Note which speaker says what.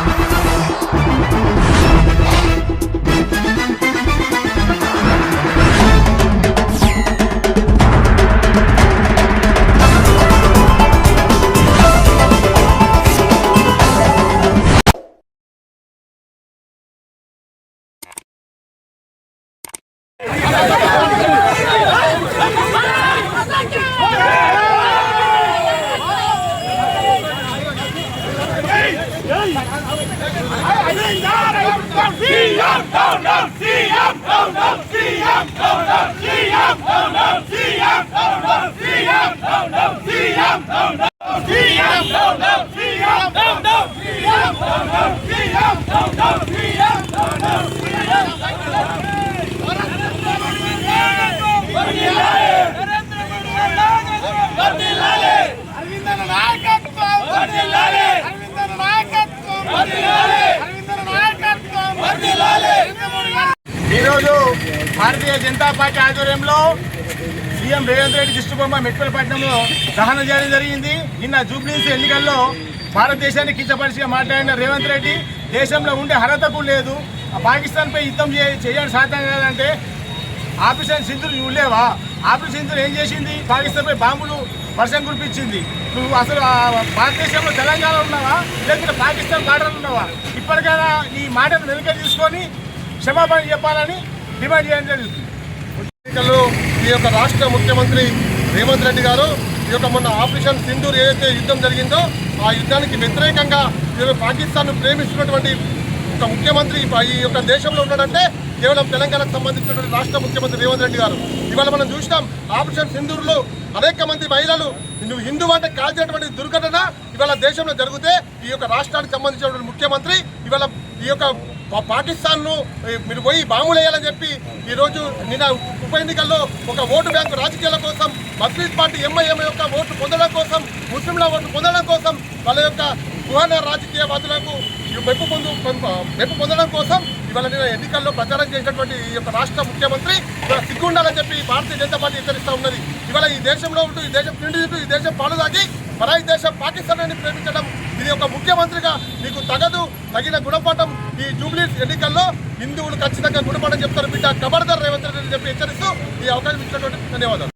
Speaker 1: Yeah. no, no, no, no, no, ఈరోజు Bharatiya Janata party ఆధ్వర్యంలో CM Revanth Reddy దిష్టిబొమ్మ మెట్పల్లిపట్నంలో దహనం చేయడం జరిగింది. నిన్న జూబ్లీస్ ఎన్నికల్లో భారతదేశాన్ని కించపరిచిగా మాట్లాడిన రేవంత్ రెడ్డి దేశంలో ఉండే అర్హతకు లేదు. పాకిస్తాన్పై యుద్ధం చేయ చేయడం సాధ్యం కాదంటే ఆపరేషన్ సింధులు చూడలేవా ఆపరేషన్ సింధులు ఏం చేసింది? పాకిస్తాన్పై బాంబులు వర్షం కురిపించింది. నువ్వు అసలు భారతదేశంలో తెలంగాణ ఉన్నావా? లేకుంటే పాకిస్తాన్ బార్డర్లు ఉన్నావా? ఇప్పటికైనా ఈ మాటను వెనుక తీసుకొని క్షమాపణ చెప్పాలని డిమాండ్ చేయడం జరుగుతుంది.
Speaker 2: ఎన్నికల్లో ఈ యొక్క రాష్ట్ర ముఖ్యమంత్రి రేవంత్ రెడ్డి గారు ఈ యొక్క మొన్న ఆపరేషన్ సింధూర్ ఏదైతే యుద్ధం జరిగిందో ఆ యుద్ధానికి వ్యతిరేకంగా ఈరోజు పాకిస్తాన్ను ప్రేమిస్తున్నటువంటి ఒక ముఖ్యమంత్రి ఈ యొక్క దేశంలో ఉన్నాడంటే కేవలం తెలంగాణకు సంబంధించినటువంటి రాష్ట్ర ముఖ్యమంత్రి రేవంత్ రెడ్డి గారు. ఇవాళ మనం చూసినాం ఆపరేషన్ సింధూర్లో అనేక మంది మహిళలు నువ్వు హిందూ అంటే కాల్చినటువంటి దుర్ఘటన ఇవాళ దేశంలో జరిగితే ఈ యొక్క రాష్ట్రానికి సంబంధించినటువంటి ముఖ్యమంత్రి ఇవాళ ఈ యొక్క పా- పాకిస్తాన్ను మీరు పోయి బాంబులు వేయాలని చెప్పి ఈరోజు నిన్న ఉప ఎన్నికల్లో ఒక ఓటు బ్యాంకు రాజకీయాల కోసం మస్లీద్ పార్టీ ఎంఐఎం యొక్క ఓటు పొందడం కోసం ముస్లింల ఓటు పొందడం కోసం వాళ్ళ యొక్క గుహన రాజకీయవాదులకు మెప్పు పొందు మెప్పు పొందడం కోసం ఇవాళ నిన్న ఎన్నికల్లో ప్రచారం చేసినటువంటి ఈ యొక్క రాష్ట్ర ముఖ్యమంత్రి సిగ్గుండాలని చెప్పి భారతీయ జనతా పార్టీ హెచ్చరిస్తూ ఉన్నది. ఇవాళ ఈ దేశంలో ఉంటూ ఈ దేశం తిండి ఈ దేశం పాలు తాగి పరాయి దేశం పాకిస్తాన్ అని ప్రేమించడం ఇది ఒక ముఖ్యమంత్రిగా మీకు తగదు తగిన గుణపాఠం ఈ జూబ్లీ ఎన్నికల్లో హిందువులు ఖచ్చితంగా గుణపాఠం చెప్తారు. బిడ్డ కబర్దార్ రేవంత్ రెడ్డి చెప్పి హెచ్చరిస్తూ ఈ అవకాశం ఇచ్చినటువంటి ధన్యవాదాలు.